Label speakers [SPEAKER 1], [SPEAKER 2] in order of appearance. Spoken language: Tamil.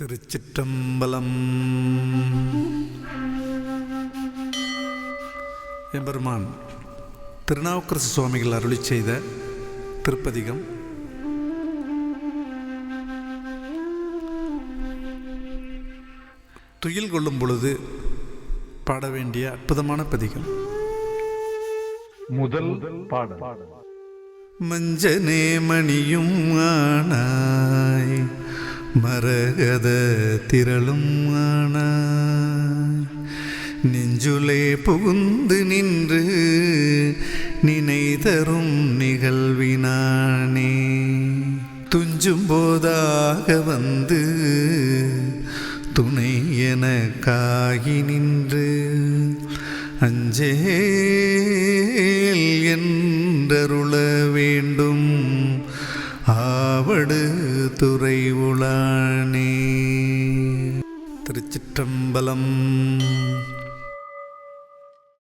[SPEAKER 1] திருச்சிற்றம்பலம். எம்பெருமான் திருநாவுக்கரசு சுவாமிகள் அருளி செய்த திருப்பதிகம். துயில் கொள்ளும் பொழுது பாட வேண்டிய அற்புதமான பதிகம்.
[SPEAKER 2] முதல் பாடல்.
[SPEAKER 1] மஞ்சனே மணியும் ஆனாய். மரகத திரளும் நெஞ்சுலே புகுந்து நின்று நினைதரும் நிகழ்வினானே. துஞ்சும் போதாக வந்து துணை என காகி நின்று அஞ்சேல் என்றருள வேண்டும். ஆவடு துறை உளானே திருச்சிற்றம்பலம்.